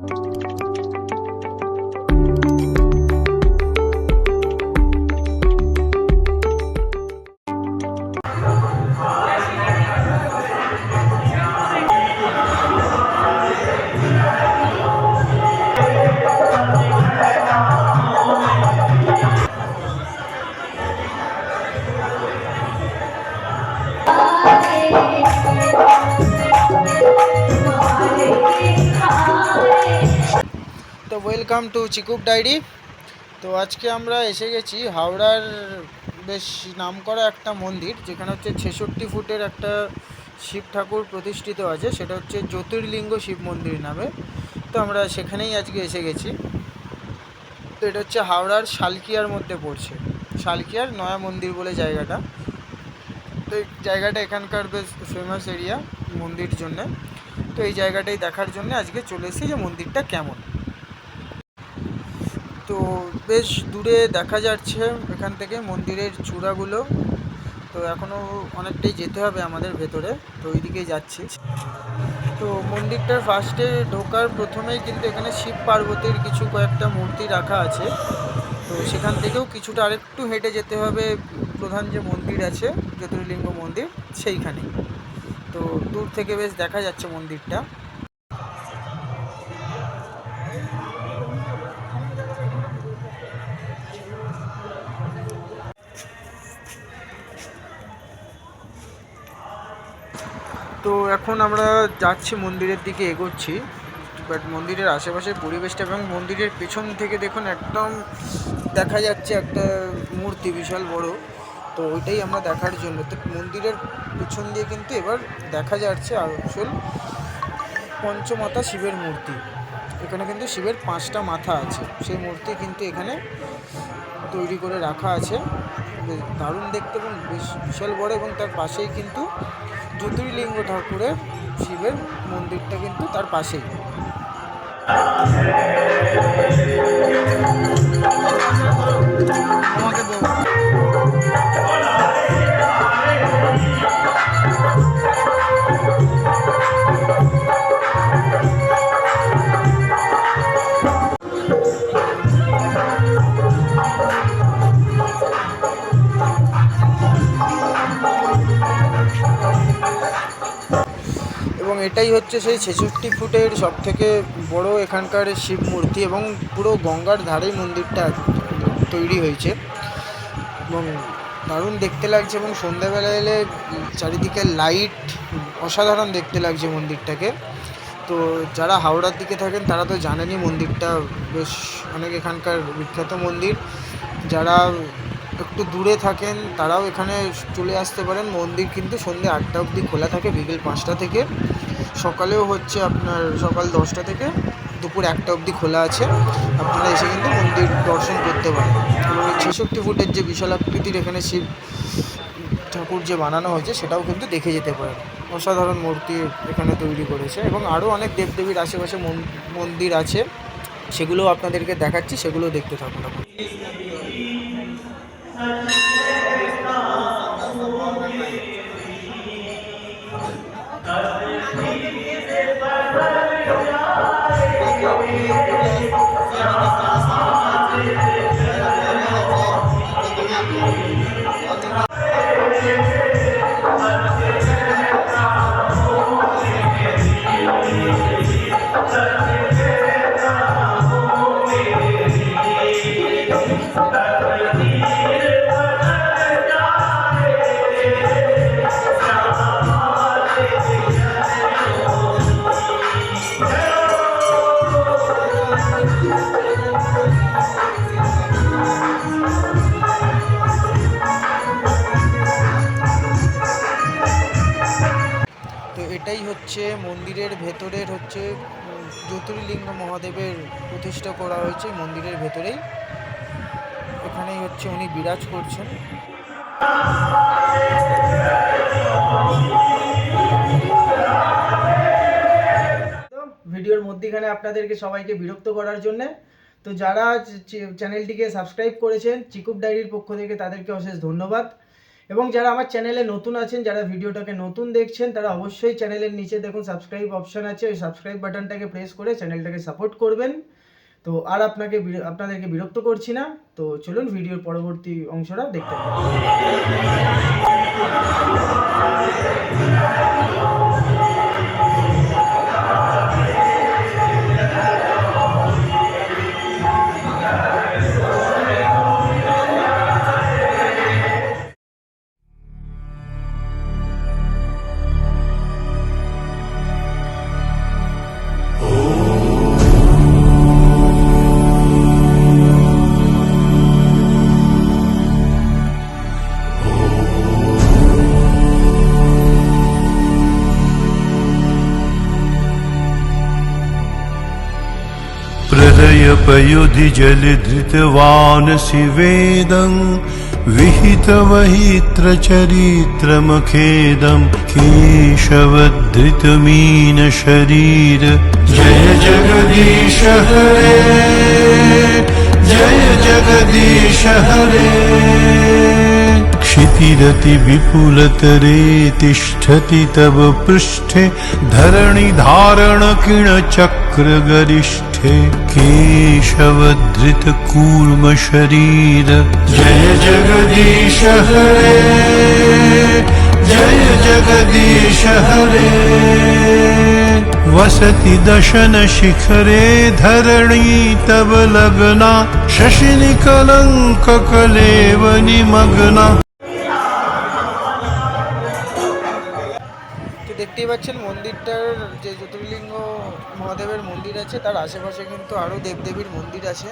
তো welcome to চিকুপ diary. তো আজকে আমরা এসে গেছি হাওড়ার বেশ নামকরা একটা মন্দির, যেখানে হচ্ছে ছেষট্টি ফুটের একটা শিব ঠাকুর প্রতিষ্ঠিত আছে, সেটা হচ্ছে জ্যোতির্লিঙ্গ শিব মন্দির নামে। তো আমরা সেখানেই আজকে এসে গেছি। তো এটা হচ্ছে হাওড়ার শালকিয়ার মধ্যে পড়ছে। শালকিয়ার নয়া মন্দির বলে জায়গাটা। তো এই জায়গাটা এখানকার বেশ ফেমাস এরিয়া মন্দির জন্যে। তো এই জায়গাটাই দেখার জন্য আজকে চলে এসেছি যে মন্দিরটা কেমন। তো বেশ দূরে দেখা যাচ্ছে এখান থেকে মন্দিরের চূড়াগুলো। তো এখনও অনেকটাই যেতে হবে আমাদের ভেতরে, তো ওই ওইদিকেই যাচ্ছি। তো মন্দিরটার ফার্স্টে ঢোকার প্রথমেই কিন্তু এখানে শিব পার্বতীর কিছু কয়েকটা মূর্তি রাখা আছে। তো সেখান থেকেও কিছুটা আরেকটু হেঁটে যেতে হবে, প্রধান যে মন্দির আছে, জ্যোতির্লিঙ্গ মন্দির, সেইখানে। তো দূর থেকে বেশ দেখা যাচ্ছে মন্দিরটা। তো এখন আমরা যাচ্ছি মন্দিরের দিকে এগোচ্ছি। বাট মন্দিরের আশেপাশের পরিবেশটা এবং মন্দিরের পেছন থেকে দেখুন একদম দেখা যাচ্ছে একটা মূর্তি বিশাল বড়। তো ওইটাই আমরা দেখার জন্য। তো মন্দিরের পেছন দিয়ে কিন্তু এবার দেখা যাচ্ছে আসল পঞ্চমাতা শিবের মূর্তি। এখানে কিন্তু শিবের পাঁচটা মাথা আছে। সেই মূর্তি কিন্তু এখানে তৈরি করে রাখা আছে। দারুণ দেখতে এবং বেশ বিশাল বড় এবং তার পাশেই কিন্তু জ্যোতির্লিঙ্গ ঠাকুরের শিবের মন্দিরটা কিন্তু তার পাশেই। আমাকে এটাই হচ্ছে সেই ছেষট্টি ফুটের সব থেকে বড় এখানকার শিব মূর্তি এবং পুরো গঙ্গার ধারেই মন্দিরটা তৈরি হয়েছে। এবং দারুণ দেখতে লাগছে এবং সন্ধ্যাবেলা এলে চারিদিকে লাইট অসাধারণ দেখতে লাগছে মন্দিরটাকে। তো যারা হাওড়ার দিকে থাকেন তারা তো জানেনই মন্দিরটা বেশ অনেক এখানকার বিখ্যাত মন্দির। যারা একটু দূরে থাকেন তারাও এখানে চলে আসতে পারেন। মন্দির কিন্তু সন্ধ্যে আটটা অবধি খোলা থাকে, বিকেল পাঁচটা থেকে। সকালেও হচ্ছে আপনার সকাল দশটা থেকে দুপুর একটা অবধি খোলা আছে। আপনারা এসে কিন্তু মন্দির দর্শন করতে পারেন। এবং ছেষট্টি ফুটের যে বিশাল আকৃতির এখানে শিব ঠাকুর যে বানানো হয়েছে, সেটাও কিন্তু দেখে যেতে পারেন। অসাধারণ মূর্তি এখানে তৈরি করেছে এবং আরও অনেক দেবদেবীর আশেপাশে মন- মন্দির আছে। সেগুলো আপনাদেরকে দেখাচ্ছি, সেগুলো দেখতে থাকুন। এটাই হচ্ছে মন্দিরের ভেতরের হচ্ছে জ্যোতির্লিঙ্গ মহাদেবের প্রতিষ্ঠা করা হয়েছে মন্দিরের ভেতরেই। এখানেই হচ্ছে উনি বিরাজ করছেন। ভিডিওর মধ্যেখানে আপনাদেরকে সবাইকে বিরক্ত করার জন্য। তো যারা চ্যানেলটিকে সাবস্ক্রাইব করেছেন, চিকুপ ডায়েরির পক্ষ থেকে তাদেরকে অশেষ ধন্যবাদ। এবং যারা আমার চ্যানেলে নতুন আছেন, যারা ভিডিওটাকে নতুন দেখছেন, তারা অবশ্যই চ্যানেলের নিচে দেখুন সাবস্ক্রাইব অপশান আছে, ওই সাবস্ক্রাইব বাটনটাকে প্রেস করে চ্যানেলটাকে সাপোর্ট করবেন। তো আর আপনাকে আপনাদেরকে বিরক্ত করছি না। তো চলুন ভিডিওর পরবর্তী অংশটা দেখতে পাবেন प्रलयपयुधि जलधृतवान् शिवेदं विहितवहित्रचरित्रमखेदं केशवधृतमीनशरीर। जय जगदीश हरे जय जगदीश हरे। क्षितिरति विपुलतरे तिष्ठति तव पृष्ठे धरणिधारणकिणचक्रगरिष्ठे केशवधृतकूर्मशरीर। जय जगदीश हरे जय जगदीश हरे। वसति दशनशिखरे धरणी तव लग्ना शशिनिकलङ्ककलेव দেখতেই পাচ্ছেন মন্দিরটার যে জ্যোতির্লিঙ্গ মহাদেবের মন্দির আছে, তার আশেপাশে কিন্তু আরও দেবদেবীর মন্দির আছে।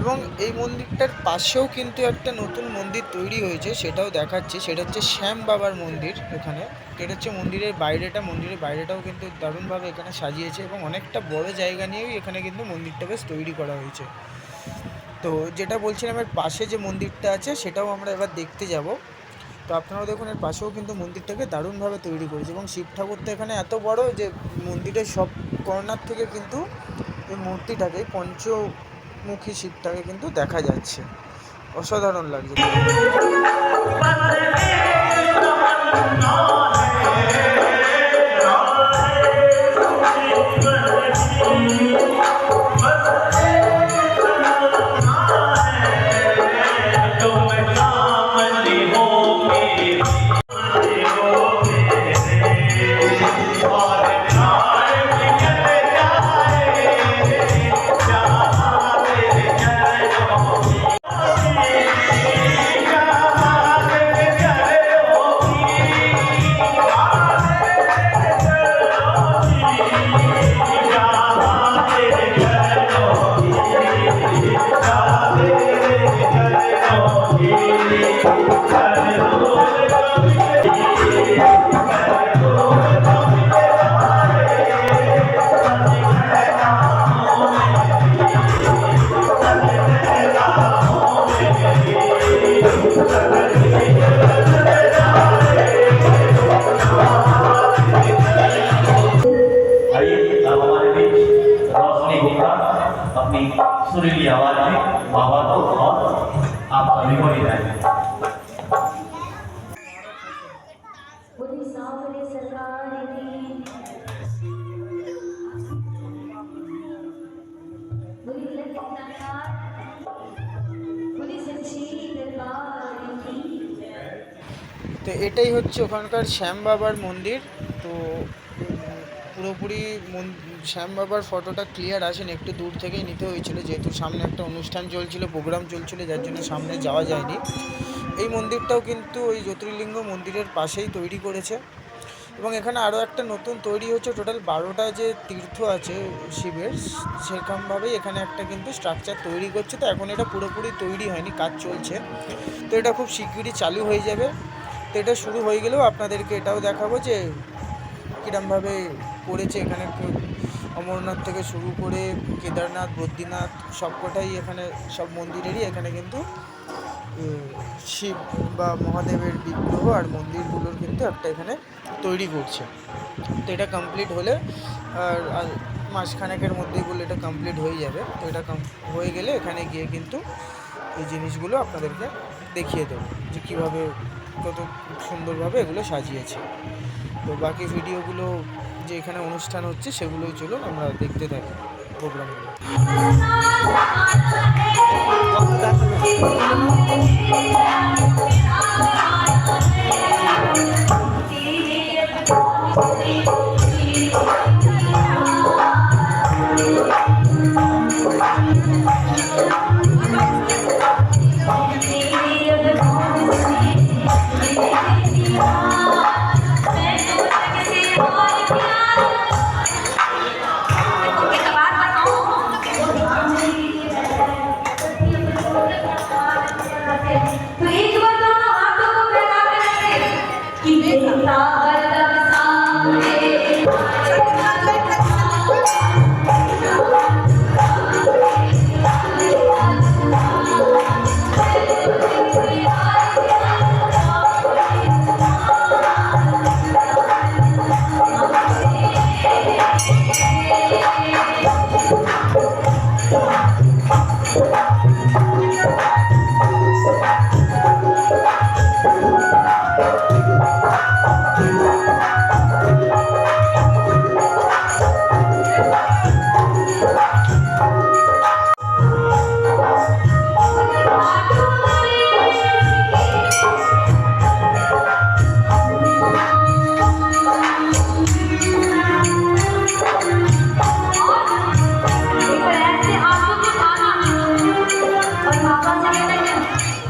এবং এই মন্দিরটার পাশেও কিন্তু একটা নতুন মন্দির তৈরি হয়েছে, সেটাও দেখাচ্ছে। সেটা হচ্ছে শ্যাম বাবার মন্দির এখানে। এটা হচ্ছে মন্দিরের বাইরেটা। মন্দিরের বাইরেটাও কিন্তু দারুণভাবে এখানে সাজিয়েছে এবং অনেকটা বড় জায়গা নিয়েই এখানে কিন্তু মন্দিরটা বেশ তৈরি করা হয়েছে। তো যেটা বলছিলাম, এর পাশে যে মন্দিরটা আছে, সেটাও আমরা এবার দেখতে যাব। তো আপনারাও দেখুন, এর পাশেও কিন্তু মন্দিরটাকে দারুণভাবে তৈরি করেছে এবং শিব ঠাকুর তো এখানে এত বড় যে মন্দিরের সব কর্নার থেকে কিন্তু এই মূর্তিটাকে পঞ্চমুখী শিবটাকে কিন্তু দেখা যাচ্ছে। অসাধারণ লাগছে। Oh. তো এটাই হচ্ছে ওখানকার শ্যাম বাবার মন্দির। তো পুরোপুরি শ্যাম বাবার ফটোটা ক্লিয়ার আসেন, একটু দূর থেকেই নিতে হয়েছিল যেহেতু সামনে একটা অনুষ্ঠান চলছিল প্রোগ্রাম চলছিল, যার জন্য সামনে যাওয়া যায়নি। এই মন্দিরটাও কিন্তু ওই জ্যোতির্লিঙ্গ মন্দিরের পাশেই তৈরি করেছে। এবং এখানে আরও একটা নতুন তৈরি হচ্ছে টোটাল বারোটা যে তীর্থ আছে শিবের, সেরকমভাবেই এখানে একটা কিন্তু স্ট্রাকচার তৈরি করছে। তো এখন এটা পুরোপুরি তৈরি হয়নি, কাজ চলছে। তো এটা খুব শিগগিরই চালু হয়ে যাবে। তো এটা শুরু হয়ে গেলেও আপনাদেরকে এটাও দেখাবো যে কীরমভাবে করেছে এখানে অমরনাথ থেকে শুরু করে কেদারনাথ, বদ্রীনাথ সবকটাই এখানে সব মন্দিরেরই এখানে কিন্তু শিব বা মহাদেবের বিগ্রহ আর মন্দিরগুলোর কিন্তু একটা এখানে তৈরি করছে। তো এটা কমপ্লিট হলে আর মাসখানেকের মধ্যেই বলে এটা কমপ্লিট হয়ে যাবে। তো এটা হয়ে গেলে এখানে গিয়ে কিন্তু এই জিনিসগুলো আপনাদেরকে দেখিয়ে দেবো যে কীভাবে কত সুন্দরভাবে এগুলো সাজিয়েছে। তো বাকি ভিডিওগুলো যে এখানে অনুষ্ঠান হচ্ছে সেগুলোই চলো আমরা দেখতে থাকি প্রোগ্রামগুলো।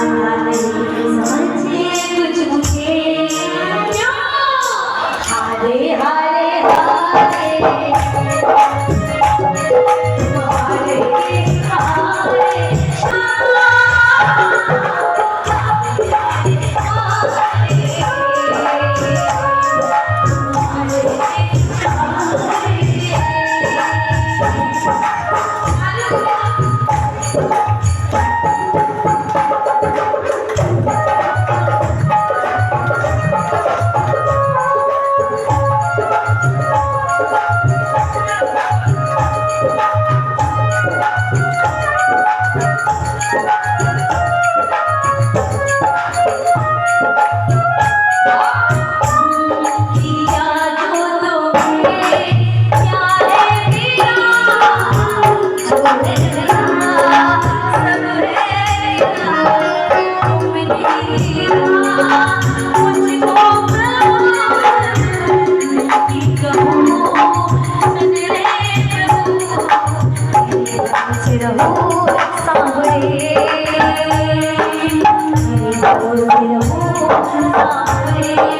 आया नहीं समझे कुछ मुझे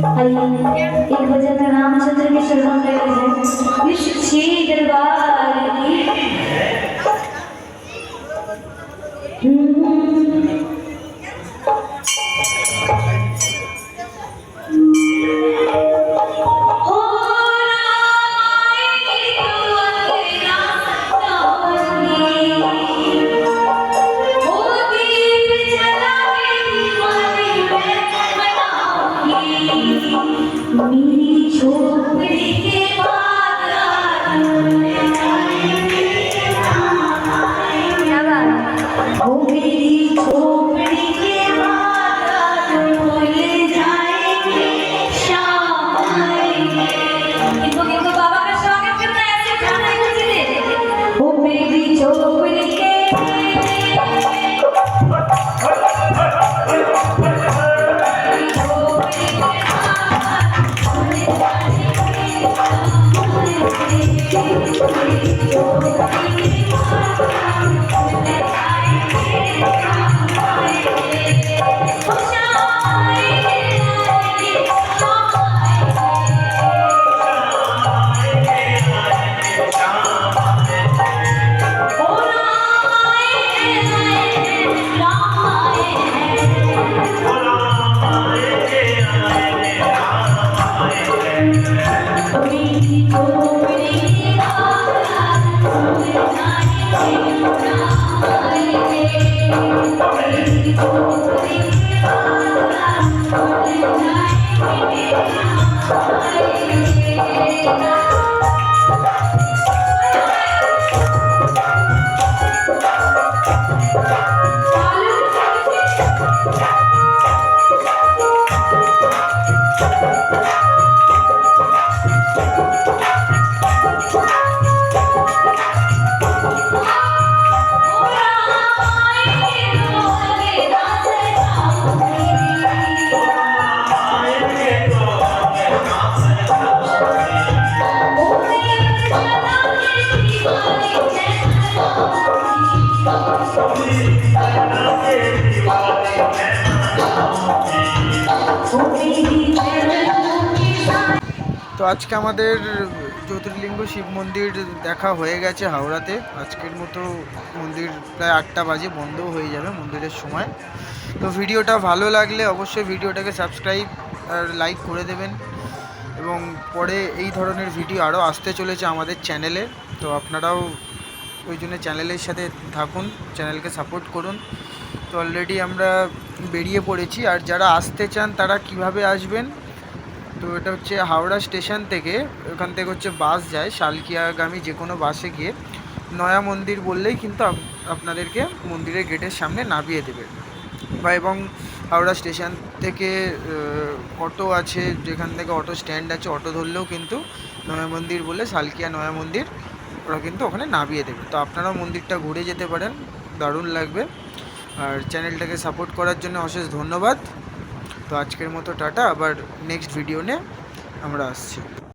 एक भजन रामचंद्र के शरण में विश्व छे दरबार की তো আজকে আমাদের জ্যোতির্লিঙ্গ শিব মন্দির দেখা হয়ে গেছে হাওড়াতে। আজকের মতো মন্দির প্রায় আটটা বাজে, বন্ধও হয়ে যাবে মন্দিরের সময়। তো ভিডিওটা ভালো লাগলে অবশ্যই ভিডিওটাকে সাবস্ক্রাইব আর লাইক করে দেবেন। এবং পরে এই ধরনের ভিডিও আরও আসতে চলেছে আমাদের চ্যানেলে। তো আপনারাও ওই জন্য চ্যানেলের সাথে থাকুন, চ্যানেলকে সাপোর্ট করুন। তো অলরেডি আমরা বেরিয়ে পড়েছি। আর যারা আসতে চান, তারা কীভাবে আসবেন? তো এটা হচ্ছে হাওড়া স্টেশন থেকে, ওখান থেকে হচ্ছে বাস যায়, শালকিয়াগামী যে কোনো বাসে গিয়ে। নয়া মন্দির বললেই কিন্তু আপ- আপনাদেরকে মন্দিরের গেটের সামনে নামিয়ে দেবে। বা এবং হাওড়া স্টেশন থেকে অটো আছে, যেখান থেকে অটো স্ট্যান্ড আছে, অটো ধরলেও কিন্তু নয়া মন্দির বলে শালকিয়া নয়া মন্দির, ওরা কিন্তু ওখানে নামিয়ে দেবে। তো আপনারাও মন্দিরটা ঘুরে যেতে পারেন, দারুণ লাগবে। আর চ্যানেলটাকে সাপোর্ট করার জন্য অশেষ ধন্যবাদ। তো আজকের মতো টাটা আবার নেক্সট ভিডিও নিয়ে আমরা আসছি।